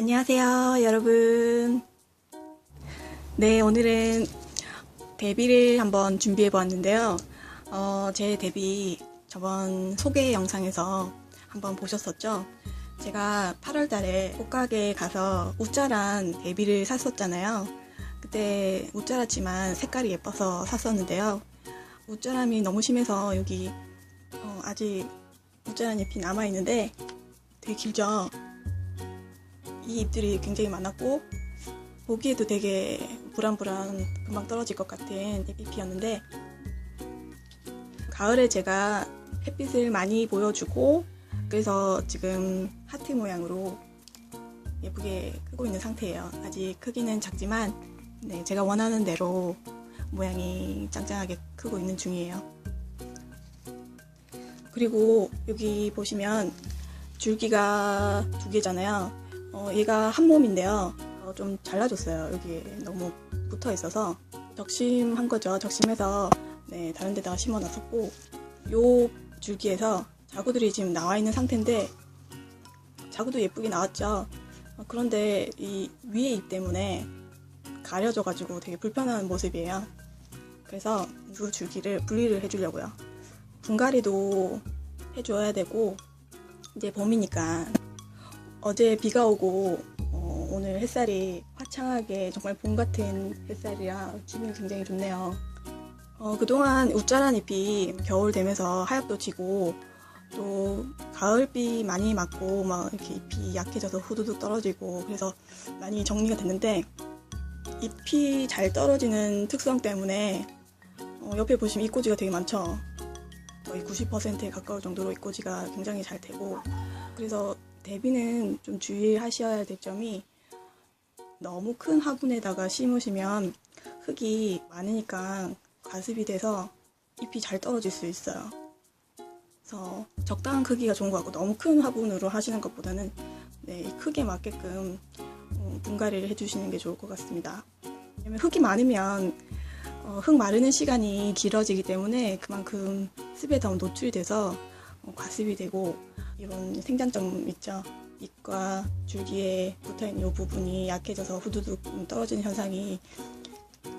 안녕하세요, 여러분. 네, 오늘은 데뷔를 한번 준비해 보았는데요. 어, 제 데뷔 저번 소개 영상에서 한번 보셨었죠? 제가 8월 달에 옷가게에 가서 우짜란 데뷔를 샀었잖아요. 그때 우짜랐지만 색깔이 예뻐서 샀었는데요. 우짜람이 너무 심해서 여기 어, 아직 우짜란 잎이 남아있는데 되게 길죠? 이 잎들이 굉장히 많았고 보기에도 되게 불안불안 금방 떨어질 것 같은 잎이었는데 가을에 제가 햇빛을 많이 보여주고 그래서 지금 하트 모양으로 예쁘게 크고 있는 상태예요. 아직 크기는 작지만 네, 제가 원하는 대로 모양이 짱짱하게 크고 있는 중이에요. 그리고 여기 보시면 줄기가 두 개잖아요. 어, 얘가 한 몸인데요. 어, 좀 잘라줬어요. 여기 너무 붙어 있어서 적심한 거죠. 적심해서 네, 다른 데다가 심어 놨었고 요 줄기에서 자구들이 지금 나와 있는 상태인데 자구도 예쁘게 나왔죠. 어, 그런데 이 위에 잎 때문에 가려져가지고 되게 불편한 모습이에요. 그래서 이 줄기를 분리를 해주려고요. 분갈이도 해줘야 되고 이제 봄이니까 어제 비가 오고 어, 오늘 햇살이 화창하게 정말 봄 같은 햇살이라 기분이 굉장히 좋네요. 어, 그동안 웃자란 잎이 겨울 되면서 하얗도 지고 또 가을비 많이 맞고 막 이렇게 잎이 약해져서 후두둑 떨어지고 그래서 많이 정리가 됐는데 잎이 잘 떨어지는 특성 때문에 어, 옆에 보시면 이꼬지가 되게 많죠. 거의 90%에 가까울 정도로 이꼬지가 굉장히 잘 되고 그래서 대비는 좀 주의하셔야 될 점이 너무 큰 화분에다가 심으시면 흙이 많으니까 가습이 돼서 잎이 잘 떨어질 수 있어요. 그래서 적당한 크기가 좋은 것 같고 너무 큰 화분으로 하시는 것보다는 네, 크게 맞게끔 음, 분갈이를 해주시는 게 좋을 것 같습니다. 왜냐면 흙이 많으면 어, 흙 마르는 시간이 길어지기 때문에 그만큼 습에 더 노출돼서 어, 과습이 되고 이런 생장점 있죠. 잎과 줄기에 붙어있는 이 부분이 약해져서 후두둑 떨어지는 현상이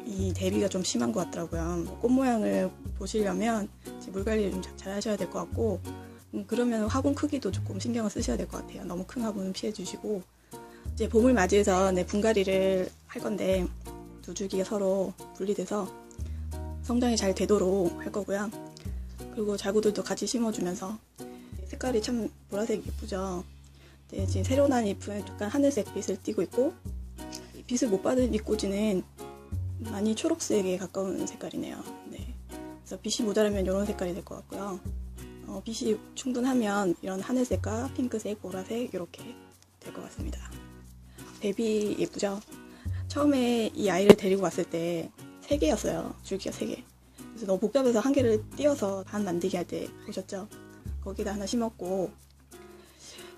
이 대비가 좀 심한 것 같더라고요. 꽃 모양을 보시려면 물 관리를 좀 잘 하셔야 될 것 같고 음, 그러면 화분 크기도 조금 신경을 쓰셔야 될 것 같아요. 너무 큰 화분은 피해 주시고 이제 봄을 맞이해서 네, 분갈이를 할 건데 두 줄기가 서로 분리돼서 성장이 잘 되도록 할 거고요. 그리고 자구들도 같이 심어주면서 색깔이 참 보라색 예쁘죠. 네, 지금 새로 난 잎은 약간 하늘색 빛을 띠고 있고 빛을 못 받은 잎꽂이는 많이 초록색에 가까운 색깔이네요. 네. 그래서 빛이 모자라면 이런 색깔이 될 것 같고요. 어, 빛이 충분하면 이런 하늘색과 핑크색, 보라색 이렇게 될 것 같습니다. 베비 예쁘죠? 처음에 이 아이를 데리고 왔을 때 3개였어요. 줄기가 3개. 그래서 너무 복잡해서 한 개를 띄어서 반 만들기 할 때 보셨죠? 거기다 하나 심었고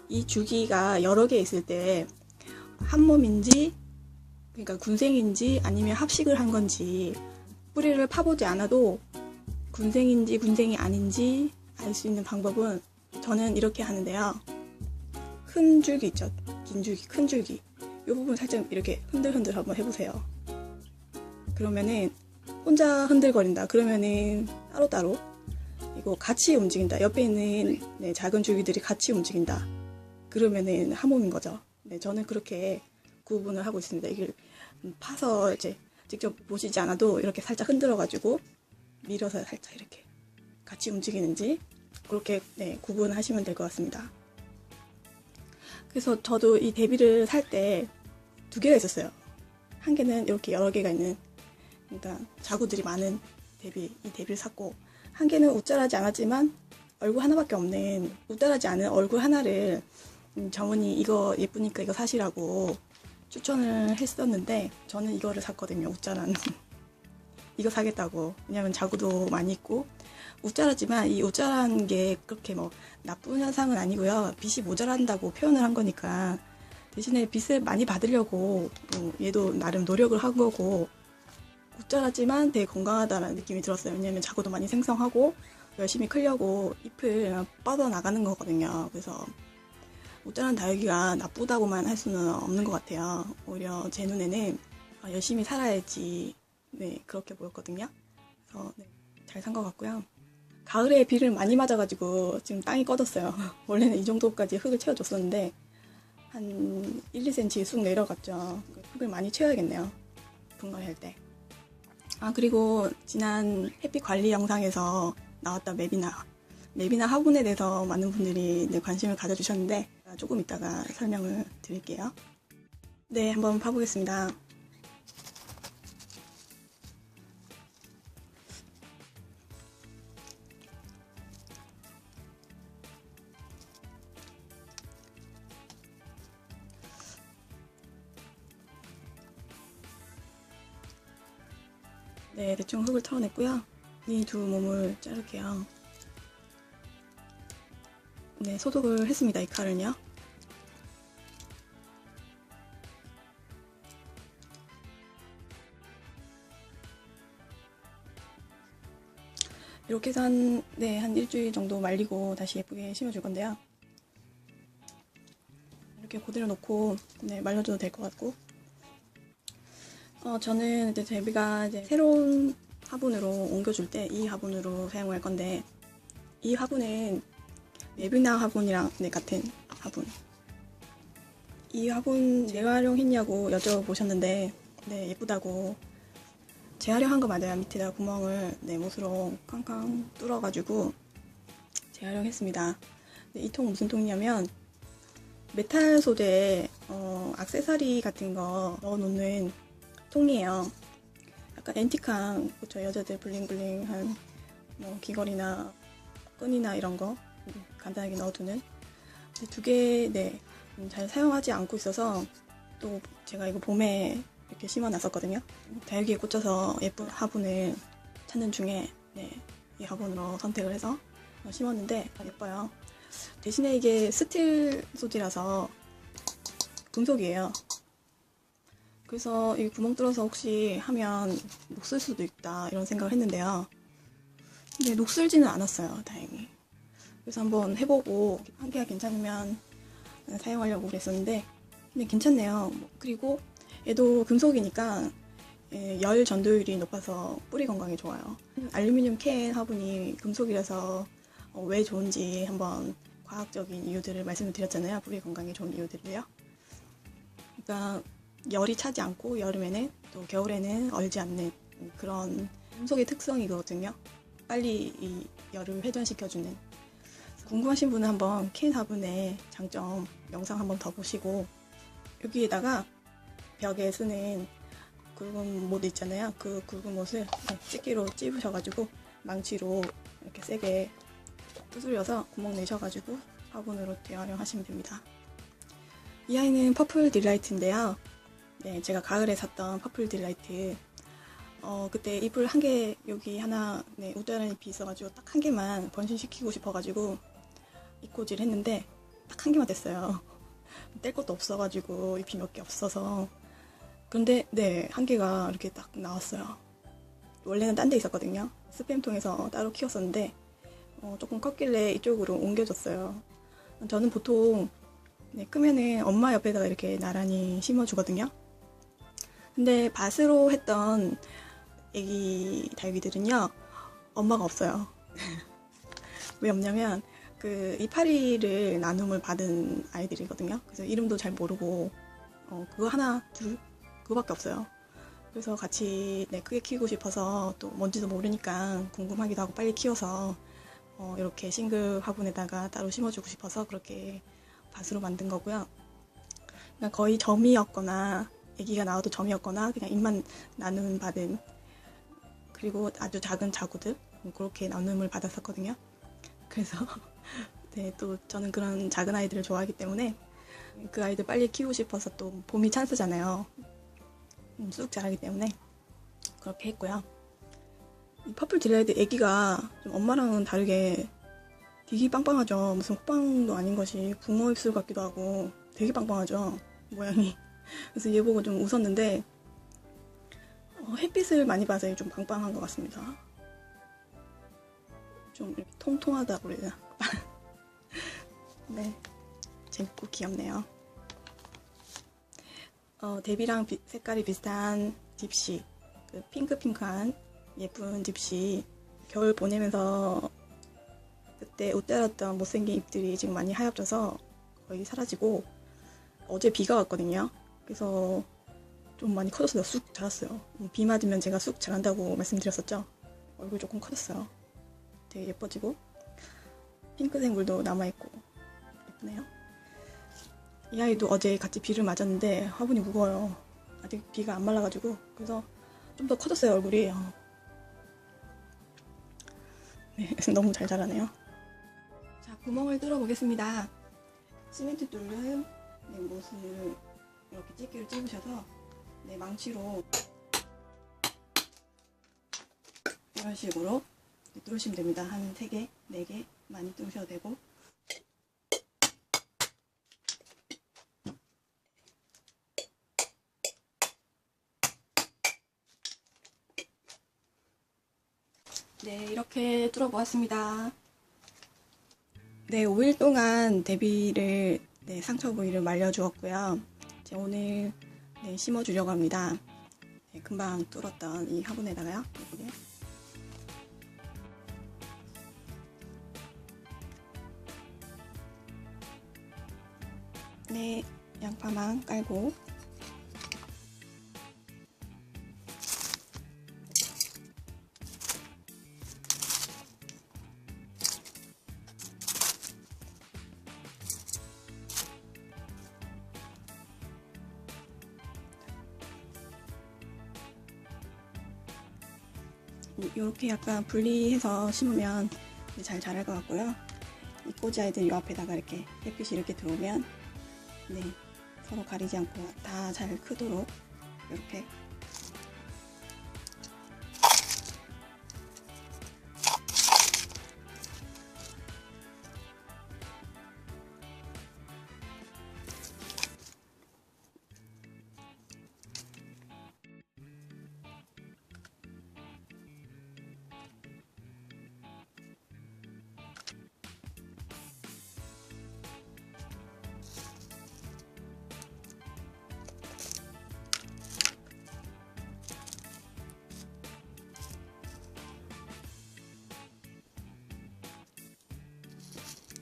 이 줄기가 여러 개 있을 때 한 몸인지 그러니까 군생인지 아니면 합식을 한 건지 뿌리를 파보지 않아도 군생인지 군생이 아닌지 알 수 있는 방법은 저는 이렇게 하는데요. 큰 줄기 있죠? 긴 줄기, 큰 줄기. 이 부분 살짝 이렇게 흔들흔들 한번 해보세요. 그러면은 혼자 흔들거린다. 그러면은 따로따로 이거 같이 움직인다. 옆에 있는 네, 작은 줄기들이 같이 움직인다. 그러면은 한 몸인 거죠. 네, 저는 그렇게 구분을 하고 있습니다. 이걸 파서 이제 직접 보시지 않아도 이렇게 살짝 흔들어가지고 밀어서 살짝 이렇게 같이 움직이는지 그렇게 네, 구분하시면 될 것 같습니다. 그래서 저도 이 데뷔를 살 때 두 개가 있었어요. 한 개는 이렇게 여러 개가 있는 그러니까 자구들이 많은 데뷔 이 데뷔를 샀고 한 개는 웃잘하지 않았지만 얼굴 하나밖에 없는 웃잘하지 않은 얼굴 하나를 음, 정은이 이거 예쁘니까 이거 사시라고 추천을 했었는데 저는 이거를 샀거든요. 웃자라는 이거 사겠다고 왜냐면 자구도 많이 있고 웃자라지만 이 웃자라는 게 그렇게 뭐 나쁜 현상은 아니고요. 빛이 모자란다고 표현을 한 거니까 대신에 빛을 많이 받으려고 음, 얘도 나름 노력을 한 거고 웃자라지만 되게 건강하다는 느낌이 들었어요. 왜냐면 자구도 많이 생성하고 열심히 크려고 잎을 뻗어 나가는 거거든요. 그래서 옷자란 다육이가 나쁘다고만 할 수는 없는 것 같아요. 오히려 제 눈에는 아, 열심히 살아야지 네 그렇게 보였거든요. 그래서 네, 잘산 것 같고요. 가을에 비를 많이 맞아가지고 지금 땅이 꺼졌어요. 원래는 이 정도까지 흙을 채워줬었는데 한 1, 2cm 쑥 내려갔죠. 흙을 많이 채워야겠네요. 분갈이할 때. 아 그리고 지난 햇빛 관리 영상에서 나왔던 맵이나 맵이나 화분에 대해서 많은 분들이 네, 관심을 가져주셨는데 조금 이따가 설명을 드릴게요. 네, 한번 파보겠습니다. 네, 대충 흙을 털어냈고요. 이 두 몸을 자를게요. 네, 소독을 했습니다. 이 칼은요. 이렇게 해서 한, 네, 한 일주일 정도 말리고 다시 예쁘게 심어줄 건데요. 이렇게 그대로 놓고, 네, 말려줘도 될 것 같고. 어, 저는 이제 제비가 이제 새로운 화분으로 옮겨줄 때 이 화분으로 사용할 건데, 이 화분은 웨비나 화분이랑 네, 같은 화분. 이 화분 재활용했냐고 여쭤보셨는데, 네, 예쁘다고. 재활용한 거 맞아요. 밑에다 구멍을 네, 못으로 康康 뚫어가지고 재활용했습니다. 네, 이통 무슨 통이냐면, 메탈 소재, 어, 악세사리 같은 거 넣어놓는 통이에요. 약간 앤틱한, 그쵸, 여자들 블링블링한 뭐 귀걸이나 끈이나 이런 거 간단하게 넣어두는 두 개, 네, 음, 잘 사용하지 않고 있어서 또 제가 이거 봄에 이렇게 심어놨었거든요. 다육이에 꽂혀서 예쁜 화분을 찾는 중에 네, 이 화분으로 선택을 해서 심었는데 예뻐요. 대신에 이게 스틸 소재라서 금속이에요. 그래서 이 구멍 뚫어서 혹시 하면 녹슬 수도 있다 이런 생각을 했는데요. 근데 녹슬지는 않았어요, 다행히. 그래서 한번 해보고 한계가 괜찮으면 사용하려고 그랬었는데 근데 괜찮네요. 그리고 얘도 금속이니까 예, 열 전도율이 높아서 뿌리 건강에 좋아요. 알루미늄 캔 화분이 금속이라서 어, 왜 좋은지 한번 과학적인 이유들을 말씀을 드렸잖아요. 뿌리 건강에 좋은 이유들을요. 그러니까 열이 차지 않고 여름에는 또 겨울에는 얼지 않는 그런 금속의 특성이거든요. 빨리 이 열을 회전시켜주는 궁금하신 분은 한번 캔 화분의 장점 영상 한번 더 보시고 여기에다가 벽에 쓰는 굵은 못 있잖아요. 그 굵은 못을 집기로 찝으셔가지고 망치로 이렇게 세게 두드려서 구멍 내셔가지고 화분으로 재활용하시면 됩니다. 이 아이는 퍼플 딜라이트인데요. 네, 제가 가을에 샀던 퍼플 딜라이트. 어, 그때 잎을 한 개, 여기 하나, 네, 우다란 잎이 있어가지고 딱 한 개만 번신시키고 싶어가지고 입고질 했는데 딱 한 개만 됐어요. 뗄 것도 없어가지고 잎이 몇 개 없어서. 근데 네, 한 개가 이렇게 딱 나왔어요. 원래는 딴 데 있었거든요. 스팸통에서 따로 키웠었는데 어, 조금 컸길래 이쪽으로 옮겨졌어요. 저는 보통 네, 끄면은 엄마 옆에다가 이렇게 나란히 심어주거든요. 근데 밭으로 했던 애기 다육이들은요, 엄마가 없어요. 왜 없냐면, 그 이파리를 나눔을 받은 아이들이거든요. 그래서 이름도 잘 모르고 어, 그거 하나 둘 그거밖에 없어요. 그래서 같이 네, 크게 키우고 싶어서 또 뭔지도 모르니까 궁금하기도 하고 빨리 키워서 어, 이렇게 싱글 화분에다가 따로 심어주고 싶어서 그렇게 밭으로 만든 거고요. 그냥 거의 점이었거나 아기가 나와도 점이었거나 그냥 입만 나눔 받은 그리고 아주 작은 자구들 그렇게 나눔을 받았었거든요. 그래서 네, 또 저는 그런 작은 아이들을 좋아하기 때문에 그 아이들 빨리 키우고 싶어서 또 봄이 찬스잖아요. 음, 쑥 자라기 때문에 그렇게 했고요. 이 퍼플 딜라이드 애기가 좀 엄마랑은 다르게 되게 빵빵하죠. 무슨 호빵도 아닌 것이 붕어 입술 같기도 하고 되게 빵빵하죠. 모양이. 그래서 얘 보고 좀 웃었는데 어, 햇빛을 많이 봐서 좀 빵빵한 것 같습니다. 좀 이렇게 통통하다고 그래야 되나? 네. 재밌고 귀엽네요. 어, 데뷔랑 비- 색깔이 비슷한 딥시, 그 핑크핑크한 예쁜 딥시, 겨울 보내면서 그때 웃때렸던 못생긴 입들이 지금 많이 하얗져서 거의 사라지고 어제 비가 왔거든요. 그래서 좀 많이 커졌어요. 쑥 자랐어요. 음, 비 맞으면 제가 쑥 자란다고 말씀드렸었죠. 얼굴 조금 커졌어요. 되게 예뻐지고 핑크색 물도 남아있고 예쁘네요. 이 아이도 어제 같이 비를 맞았는데 화분이 무거워요. 아직 비가 안 말라가지고 그래서 좀 더 커졌어요 얼굴이. 어. 네, 너무 잘 자라네요. 자 구멍을 뚫어 보겠습니다. 시멘트 뚫는 네, 못을 이렇게 집게를 찝으셔서 네, 망치로 이런 식으로 뚫으시면 됩니다. 한 3개, 4개 많이 뚫으셔도 되고 네, 이렇게 뚫어보았습니다. 네, 5일 동안 대비를 네, 상처 부위를 말려주었고요. 이제 오늘 네, 심어주려고 합니다. 네, 금방 뚫었던 이 화분에다가요. 예쁘게. 네, 양파망 깔고 이렇게 약간 분리해서 심으면 잘 자랄 것 같고요. 이 꼬지 아이들 이 앞에다가 이렇게 햇빛이 이렇게 들어오면 네 서로 가리지 않고 다 잘 크도록 이렇게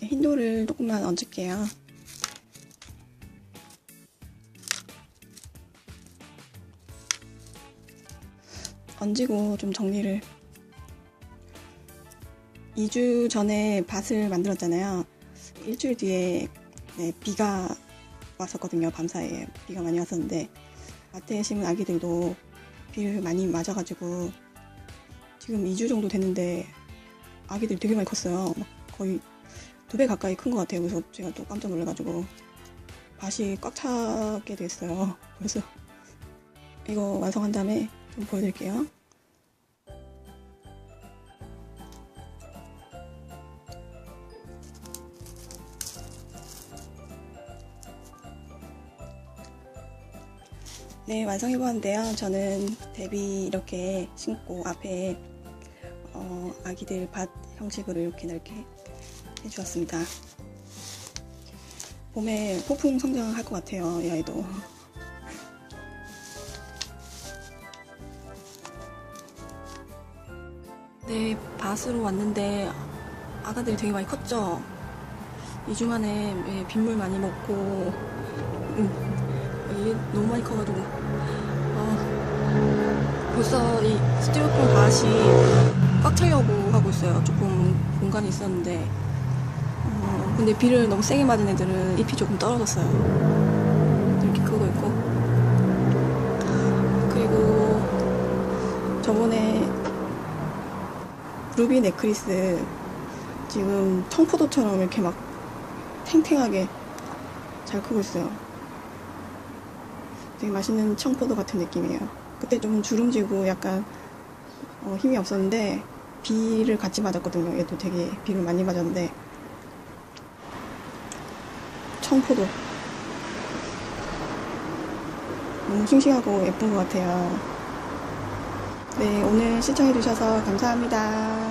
흰돌을 조금만 얹을게요. 얹고 좀 정리를 2주 전에 밭을 만들었잖아요. 일주일 뒤에 네, 비가 왔었거든요. 밤사이에 비가 많이 왔었는데 밭에 심은 아기들도 비를 많이 맞아가지고 지금 2주 정도 됐는데 아기들이 되게 많이 컸어요. 막 거의 두 배 가까이 큰 것 같아요. 그래서 제가 또 깜짝 놀라가지고 밭이 꽉 차게 됐어요. 그래서 이거 완성한 다음에 좀 보여드릴게요. 네, 완성해보았는데요. 저는 대비 이렇게 심고 앞에 어, 아기들 밭 형식으로 이렇게 넓게 해주었습니다. 봄에 폭풍 성장할 것 같아요, 이 아이도. 네, 밭으로 왔는데 아가들이 되게 많이 컸죠? 2주 만에 예, 빗물 많이 먹고 음, 이게 너무 많이 커가지고 어, 벌써 이 스티로폼 밭이 꽉 차려고 하고 있어요. 조금 공간이 있었는데 어, 근데 비를 너무 세게 맞은 애들은 잎이 조금 떨어졌어요. 이렇게 크고 있고 그리고 저번에 루비 네크리스 지금 청포도처럼 이렇게 막 탱탱하게 잘 크고 있어요. 되게 맛있는 청포도 같은 느낌이에요. 그때 좀 주름지고 약간 어, 힘이 없었는데 비를 같이 맞았거든요. 얘도 되게 비를 많이 맞았는데 청포도 너무 싱싱하고 예쁜 것 같아요. 네, 오늘 시청해주셔서 감사합니다.